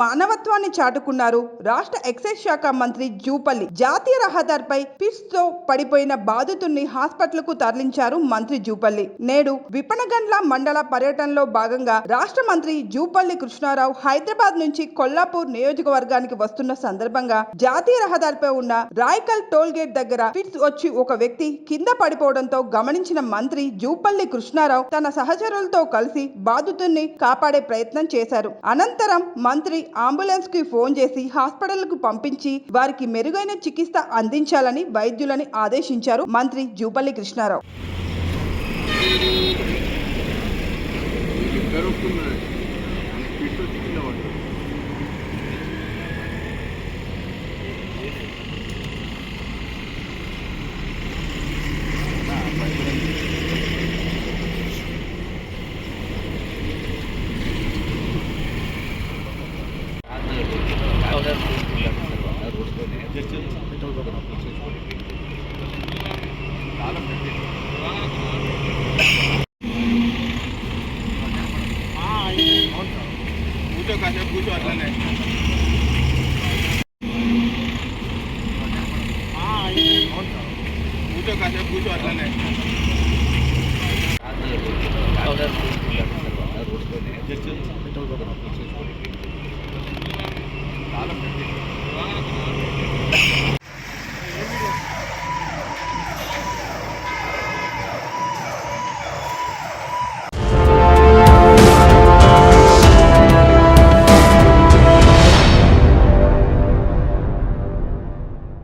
మానవత్వాన్ని చాటుకున్నారు. రాష్ట్ర ఎక్సైజ్ శాఖ మంత్రి జూపల్లి జాతీయ రహదారిపై పిస్తో పడిపోయిన బాధితుల్ని హాస్పిటల్కు తరలించారు మంత్రి జూపల్లి. నేడు విపణగండ్ల మండల పర్యటనలో భాగంగా రాష్ట్ర మంత్రి జూపల్లి కృష్ణారావు హైదరాబాద్ నుంచి కొల్లాపూర్ నియోజకవర్గానికి వస్తున్న సందర్భంగా జాతీయ రహదారిపై ఉన్న రాయకల్ టోల్ గేట్ దగ్గర పిట్స్ వచ్చి ఒక వ్యక్తి కింద పడిపోవడంతో గమనించిన మంత్రి జూపల్లి కృష్ణారావు తన సహచరులతో కలిసి బాధితుల్ని కాపాడే ప్రయత్నం చేశారు. అనంతరం మంత్రి అంబులెన్స్కి ఫోన్ చేసి హాస్పిటల్కు పంపించి వారికి మెరుగైన చికిత్స అందించాలని వైద్యులని ఆదేశించారు మంత్రి జూపల్లి కృష్ణారావు. પૂછો કાશે પૂછો એટલે પૂછો કાશે પૂછો એટલે